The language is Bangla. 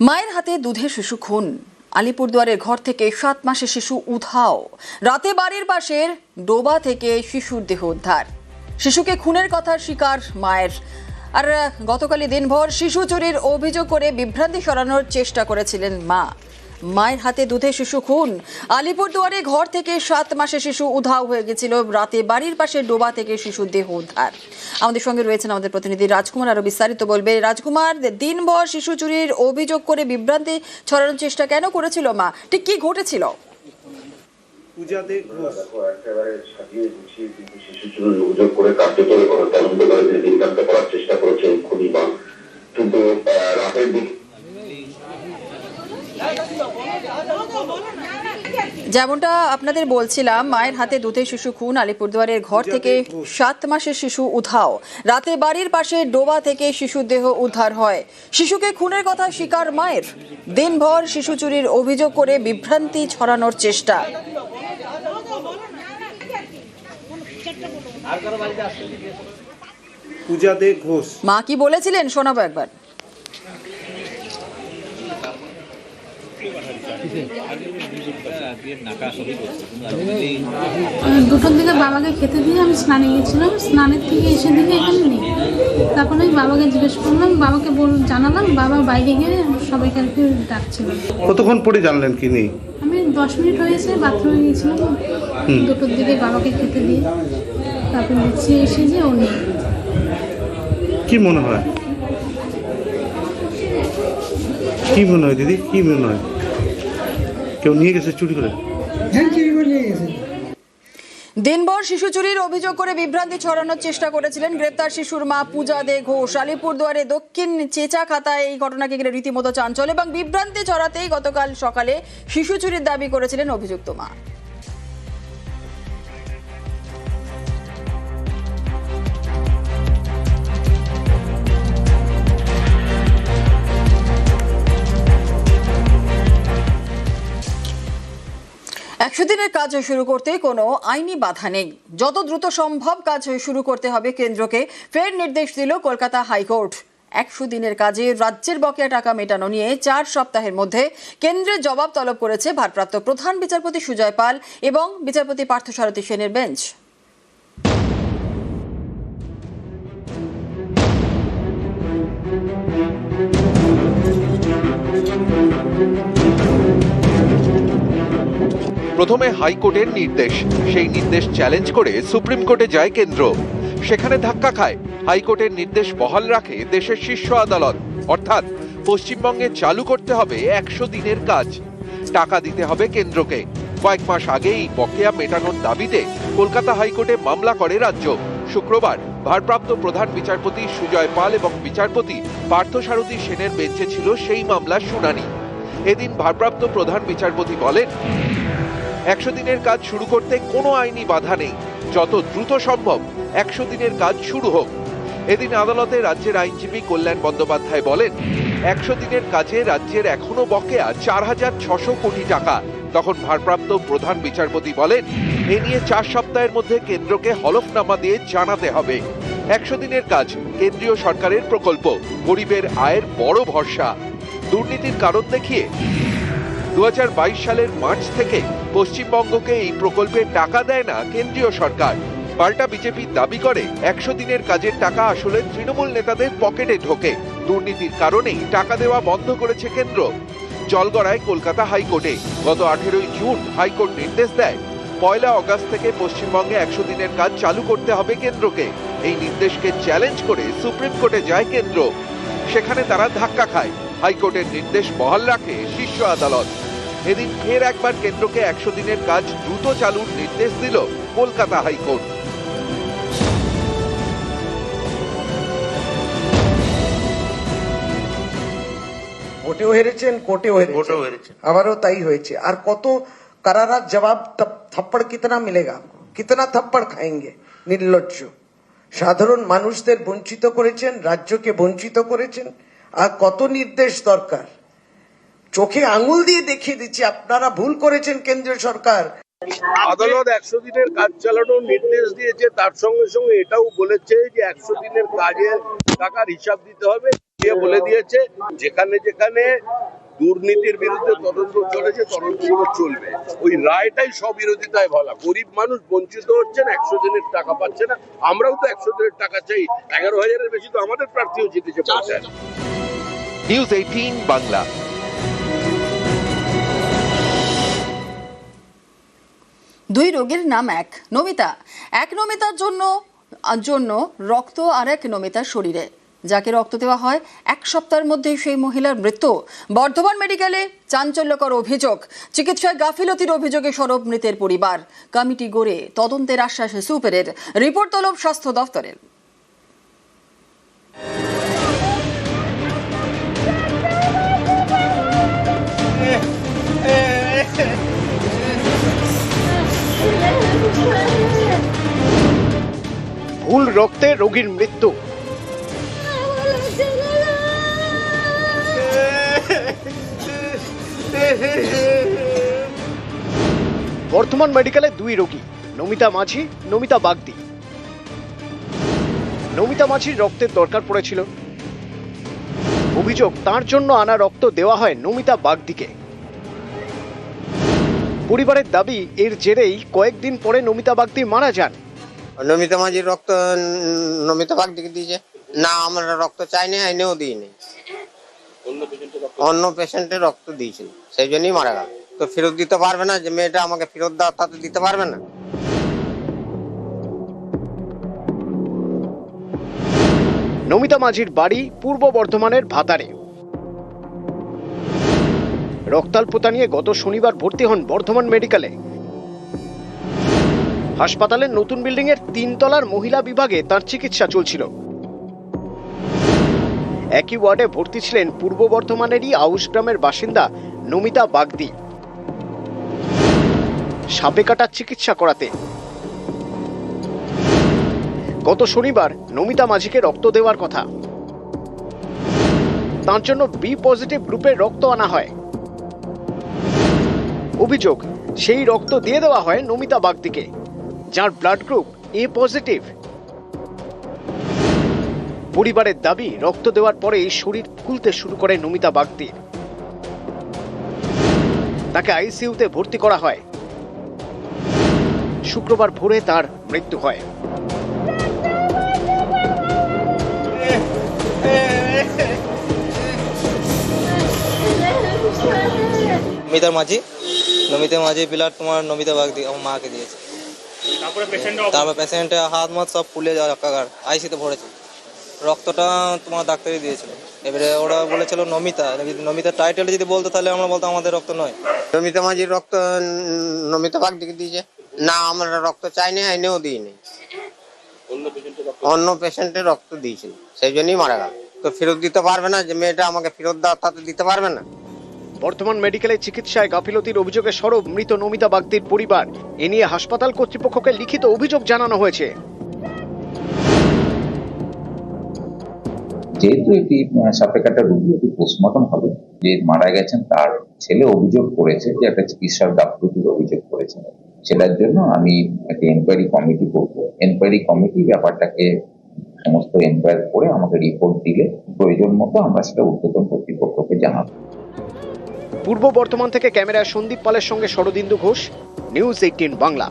মায়ের হাতে দুধে শিশু খুন। আলিপুরদুয়ারের ঘর থেকে সাত মাসে শিশু উধাও। রাতে বাড়ির পাশের ডোবা থেকে শিশুর দেহ উদ্ধার। শিশুকে খুনের কথা শিকার মায়ের। আর গতকালই দিনভর শিশু চুরির অভিযোগ করে বিভ্রান্তি সরানোর চেষ্টা করেছিলেন মা। মায়ের হাতে দুধে শিশু খুন। আলিপুরদুয়ারে ঘর থেকে সাত মাসে শিশু উধাও হয়ে গেছিল। রাতে বাড়ির পাশে ডোবা থেকে শিশুর দেহ উদ্ধার। আমাদের সঙ্গে রয়েছেন আমাদের প্রতিনিধি রাজকুমার আরও বিস্তারিত বলবে। রাজকুমার দিনভর শিশু চুরির অভিযোগ করে বিভ্রান্তি ছড়ানোর চেষ্টা কেন করেছিল মা? ঠিক কি ঘটেছিল? পূজা দে ঘোষ। একেবারে সাজিয়ে গুছিয়ে কিন্তু শিশু চুরির অভিযোগ করে কার্যকর তদন্ত করে তিনি করার চেষ্টা করেছেন খুনি মা। কিন্তু রাতের দিকে যেমনটা আপনাদের বলছিলাম মায়ের হাতে দুধের শিশু খুন আলিপুরদুয়ারের ঘর থেকে সাত মাসের শিশু উধাও। রাতে বাড়ির পাশে ডোবা থেকে শিশুর দেহ উদ্ধার হয়। শিশুকে খুনের কথা স্বীকার মায়ের। দিনভর শিশু চুরির অভিযোগ করে বিভ্রান্তি ছড়ানোর চেষ্টা। মা কি বলেছিলেন? শোনাবো একবার। দুটোর দিকে বাবাকে খেতে দিয়ে আমি স্নানে গেছিলাম স্নানের থেকে এসে দিকে এখানে নেই। তখন আমি বাবাকে জিজ্ঞেস করলাম বাবাকে বল জানালাম বাবা বাইরে গিয়ে সবাইকে আর কি ডাকছিল। কতক্ষণ পরে জানলেন কি নেই? আমি দশ মিনিট হয়েছে বাথরুমে গিয়েছিলাম। দুটোর দিকে বাবাকে খেতে দিয়ে তারপর নিচে এসে যে ও নেই। কি মনে হয়? কি মনে হয় দিদি? কি মনে হয়? কেউ নিয়ে গেছে চুরি করে? হ্যাঁ চুরি করে নিয়ে গেছে। দিনভর শিশু চুরির অভিযোগ করে বিভ্রান্তি ছড়ানোর চেষ্টা করেছিলেন গ্রেপ্তার শিশুর মা পূজা দে ঘোষ। আলিপুরদুয়ারে দক্ষিণ চেঁচা খাতায় এই ঘটনাকে ঘিরে রীতিমতো চাঞ্চল এবং বিভ্রান্তি ছড়াতেই গতকাল সকালে শিশু চুরির দাবি করেছিলেন অভিযুক্ত মা। একশো দিনের কাজ শুরু করতে কোনো আইনি বাধা নেই। যত দ্রুত সম্ভব কাজ শুরু করতে হবে কেন্দ্রকে। ফের নির্দেশ দিল কলকাতা হাইকোর্ট। একশো দিনের কাজে রাজ্যের বকেয়া টাকা মেটানো নিয়ে চার সপ্তাহের মধ্যে কেন্দ্রের জবাব তলব করেছে ভারপ্রাপ্ত প্রধান বিচারপতি সুজয় পাল এবং বিচারপতি পার্থসারথী সেনের বেঞ্চ। প্রথমে হাইকোর্টের নির্দেশ। সেই নির্দেশ চ্যালেঞ্জ করে সুপ্রিম কোর্টে যায় কেন্দ্র। সেখানে ধাক্কা খায়। হাইকোর্টের নির্দেশ বহাল রাখে দেশের শীর্ষ আদালত। অর্থাৎ পশ্চিমবঙ্গে চালু করতে হবে একশো দিনের কাজ। টাকা দিতে হবে কেন্দ্রকে। কয়েক মাস আগেই বকেয়া মেটানোর দাবিতে কলকাতা হাইকোর্টে মামলা করে রাজ্য। শুক্রবার ভারপ্রাপ্ত প্রধান বিচারপতি সুজয় পাল এবং বিচারপতি পার্থসারথী সেনের বেঞ্চে ছিল সেই মামলার শুনানি। এদিন ভারপ্রাপ্ত প্রধান বিচারপতি বলেন, একশো দিনের কাজ শুরু করতে কোনো আইনি বাধা নেই। যত দ্রুত সম্ভব একশো দিনের কাজ শুরু হোক। এদিন আদালতে রাজ্যের আইনজীবী কল্যাণ বন্দ্যোপাধ্যায় বলেন, একশো দিনের কাজে রাজ্যের এখনও বকেয়া চার হাজার ছশো কোটি টাকা। তখন ভারপ্রাপ্ত প্রধান বিচারপতি বলেন, এ নিয়ে চার সপ্তাহের মধ্যে কেন্দ্রকে হলফনামা দিয়ে জানাতে হবে। একশো দিনের কাজ কেন্দ্রীয় সরকারের প্রকল্প। গরিবের আয়ের বড় ভরসা। দুর্নীতির কারণ দেখিয়ে দু হাজার বাইশ সালের মার্চ থেকে পশ্চিমবঙ্গকে এই প্রকল্পে টাকা দেয় না কেন্দ্রীয় সরকার। পাল্টা বিজেপি দাবি করে একশো দিনের কাজের টাকা আসলে তৃণমূল নেতাদের পকেটে ঢোকে। দুর্নীতির কারণেই টাকা দেওয়া বন্ধ করেছে কেন্দ্র। জলগড়ায় কলকাতা হাইকোর্টে গত আঠেরোই জুন হাইকোর্ট নির্দেশ দেয়, পয়লা অগস্ট থেকে পশ্চিমবঙ্গে একশো দিনের কাজ চালু করতে হবে কেন্দ্রকে। এই নির্দেশকে চ্যালেঞ্জ করে সুপ্রিম কোর্টে যায় কেন্দ্র। সেখানে তারা ধাক্কা খায়। হাইকোর্টের নির্দেশ বহাল রাখে শীর্ষ আদালত। এদিন ফের একবার কেন্দ্রকে একশো দিনের কাজ দ্রুত চালুর নির্দেশ দিল কলকাতা হাইকোর্ট। ভোটেও হেরেছেন কোর্টেও হেরেছেন। আবারও তাই হয়েছে। আর কত কারারা জবাব থাপ্পড় কিতনা মিলেগা? কিতনা থাপ্পড় খায়েঙ্গে? নির্লজ্জ। সাধারণ মানুষদের বঞ্চিত করেছেন রাজ্যকে বঞ্চিত করেছেন আর কত নির্দেশ দরকার? চোখে আঙুল দিয়ে দেখিয়ে দিচ্ছি, আপনারা ভুল করেছেন কেন্দ্রীয় সরকার। আদালত একশো দিনের কাজ চালানোর নির্দেশ দিয়েছে, তার সঙ্গে সঙ্গে এটাও বলেছে যে একশো দিনের কাজের টাকার হিসাব দিতে হবে। দিয়ে বলে দিয়েছে, যেখানে যেখানে দুর্নীতির বিরুদ্ধে তদন্ত চলেছে, তদন্তগুলো চলবে। ওই রায়টাই স্ববিরোধিতায় বলা গরিব মানুষ বঞ্চিত হচ্ছেন, একশো দিনের টাকা পাচ্ছে না। আমরাও তো একশো দিনের টাকা চাই। এগারো হাজারের বেশি তো আমাদের প্রার্থীও জিতেছে পঞ্চায়েত। নিউজ এইটিন বাংলা দুই রোগীর নাম এক, নমিতা। এক নমিতার জন্য জন্য রক্ত আর এক নমিতার শরীরে, যাকে রক্ত দেওয়া হয় এক সপ্তাহের মধ্যেই সেই মহিলার মৃত্যু। বর্ধমান মেডিকেলে চাঞ্চল্যকর অভিযোগ, চিকিৎসায় গাফিলতির অভিযোগে সরব মৃতের পরিবার। কমিটি গড়ে তদন্তের আশ্বাসে সুপেরের। রিপোর্ট তলব স্বাস্থ্য দফতরের ভুল রক্তে রোগীর মৃত্যু। বর্তমান মেডিকেলে দুই রোগী, নমিতা মাঝি, নমিতা বাগদি। নমিতা মাঝির রক্তের দরকার পড়েছিল। অভিযোগ, তার জন্য আনা রক্ত দেওয়া হয় নমিতা বাগদিকে। পরিবারের দাবি, এর জেরেই কয়েকদিন পরে নমিতা বাগদি মারা যান। নমিতা মাঝির রক্ত নমিতা বাগ দিকে দিয়েছে? না আমরা রক্ত চাইনি আইনেও দিইনি। অন্য পেশেন্টের রক্ত দিয়েছিল সেই জন্যই মারা গেল। তো ফেরত দিতে পারবে না যে মেয়েটা আমাকে ফেরত দাও তা তো দিতে পারবে না? নমিতা মাঝির বাড়ি পূর্ব বর্ধমানের ভাতারে। রক্তাল্পতা নিয়ে গত শনিবার ভর্তি হন বর্ধমান মেডিকেলে। হাসপাতালের নতুন বিল্ডিং এর তিনতলার মহিলা বিভাগে তার চিকিৎসা চলছিল। একই ওয়ার্ডে ভর্তি ছিলেন পূর্ব বর্ধমানেরই আউশ গ্রামের বাসিন্দা নমিতা বাগদি। সাপে কাটার চিকিৎসা করাতে। গত শনিবার নমিতা মাঝিকে রক্ত দেওয়ার কথা। তার জন্য বি পজিটিভ গ্রুপের রক্ত আনা হয়। অভিযোগ, সেই রক্ত দিয়ে দেওয়া হয় নমিতা বাগদিকে। যার ব্লাড গ্রুপ এ পজিটিভ পরিবারের দাবি, রক্ত দেওয়ার পরে শরীর ফুলতে শুরু করে নমিতা বাগদি। তাকে আইসিইউতে ভর্তি করা হয়। শুক্রবার ভোরে তার মৃত্যু হয়। নমিতার মাঝি নমিতার মাঝি ব্লাড তোমার নমিতা বাগদি, আমার মাকে দিয়েছে। তারপর পেশেন্টের হাত মাত সব ফুলে যাওয়া একাকার আইসিতে ভরেছে। রক্তটা তোমার ডাক্তারই দিয়েছিল। এবারে ওরা বলেছিল নমিতা নমিতা টাইটেল যদি বলতো তাহলে আমরা বলতো আমাদের রক্ত নয়। নমিতা মাঝির রক্ত নমিতা বাগ দিকে দিয়েছে? না আমরা রক্ত চাইনি আইনেও দিইনি। অন্য পেশেন্টের রক্ত দিয়েছিল সেই জন্যই মারা গেল। তো ফেরত দিতে পারবে না যে মেয়েটা আমাকে ফেরত দাও তা তো দিতে পারবে না? বর্তমান মেডিকেলে চিকিৎসায় গাফিলতির অভিযোগে সরব মৃত নমিতা বাগদির পরিবার। এ নিয়ে হাসপাতাল কর্তৃপক্ষকে লিখিত অভিযোগ জানানো হয়েছে। যেহেতু আহ, সাপে কাটা রোগী এটি পোস্টমর্টম হবে। যে মারা গেছেন তার ছেলে অভিযোগ করেছে যে একটা চিকিৎসার গাফলতির অভিযোগ করেছে। সেটার জন্য আমি একটা এনকোয়ারি কমিটি করব। এনকোয়ারি কমিটি ব্যাপারটাকে সমস্ত এনকোয়ারি করে আমাকে রিপোর্ট দিলে প্রয়োজন মতো আমরা সেটা ঊর্ধ্বতন কর্তৃপক্ষকে জানাব। পূর্ব বর্ধমান থেকে ক্যামেরায় সন্দীপ পালের সঙ্গে শরদিন্দু ঘোষ নিউজ এইটিন বাংলা।